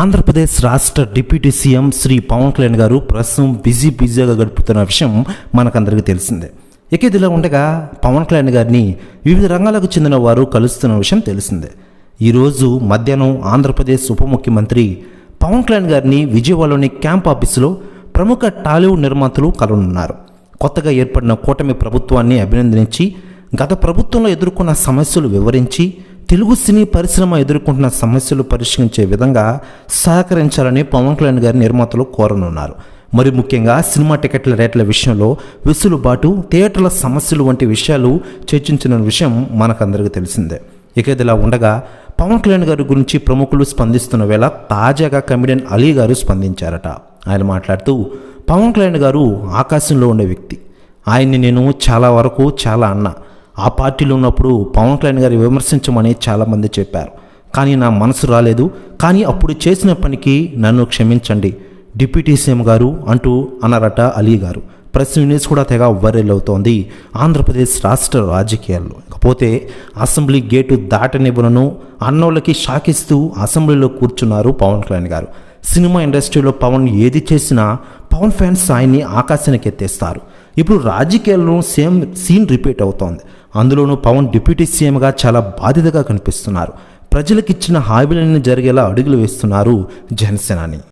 ఆంధ్రప్రదేశ్ రాష్ట్ర deputy CM Shri Pawan Kalyan garu ప్రస్తుతం busy బిజీగా గడుపుతున్న విషయం మనకందరికీ తెలిసిందే. ఇక ఇదిలా ఉండగా పవన్ కళ్యాణ్ గారిని వివిధ రంగాలకు చెందిన వారు కలుస్తున్న విషయం తెలిసిందే. ఈరోజు మధ్యాహ్నం ఆంధ్రప్రదేశ్ ఉప ముఖ్యమంత్రి పవన్ కళ్యాణ్ గారిని విజయవాడలోని క్యాంప్ ఆఫీసులో ప్రముఖ టాలీవుడ్ నిర్మాతలు కలనున్నారు కొత్తగా ఏర్పడిన కూటమి ప్రభుత్వాన్ని అభినందించి గత ప్రభుత్వంలో ఎదుర్కొన్న సమస్యలు వివరించి తెలుగు సినీ పరిశ్రమ ఎదుర్కొంటున్న సమస్యలు పరిష్కరించే విధంగా సహకరించాలని పవన్ కళ్యాణ్ గారి నిర్మాతలు కోరనున్నారు. మరి ముఖ్యంగా సినిమా టికెట్ల రేట్ల విషయంలో వెసులుబాటు థియేటర్ల సమస్యలు వంటి విషయాలు చర్చించిన విషయం మనకందరికీ తెలిసిందే. ఇక ఇదిలా ఉండగా పవన్ కళ్యాణ్ గారి గురించి ప్రముఖులు స్పందిస్తున్న వేళ తాజాగా కమెడియన్ అలీ గారు స్పందించారట. ఆయన మాట్లాడుతూ పవన్ కళ్యాణ్ గారు ఆకాశంలో ఉండే వ్యక్తి. ఆయన్ని నేను చాలా వరకు చాలా అన్నా. ఆ పార్టీలో ఉన్నప్పుడు పవన్ కళ్యాణ్ గారి విమర్శించమని చాలామంది చెప్పారు. కానీ నా మనసు రాలేదు. కానీ అప్పుడు చేసిన పనికి నన్ను క్షమించండి. డిప్యూటీ సీఎం గారు అంటూ అన్నారట అలీ గారు. ప్రెస్ న్యూస్ కూడా తెగ వైరల్ అవుతోంది. ఆంధ్రప్రదేశ్ రాష్ట్ర రాజకీయాల్లో. ఇకపోతే అసెంబ్లీ గేటు దాటనివ్వను అన్నోళ్ళకి షాకిస్తూ అసెంబ్లీలో కూర్చున్నారు పవన్ కళ్యాణ్ గారు. సినిమా ఇండస్ట్రీలో పవన్ ఏది చేసినా పవన్ ఫ్యాన్స్ ఆయన్ని ఆకాశానికి ఎత్తేస్తారు ఇప్పుడు రాజకీయాల్లో సేమ్ సీన్ రిపీట్ అవుతోంది. అందులోనూ పవన్ డిప్యూటీ సీఎంగా చాలా బాధ్యతగా కనిపిస్తున్నారు. ప్రజలకిచ్చిన హామీలన్నీ జరిగేలా అడుగులు వేస్తున్నారు జనసేనాని.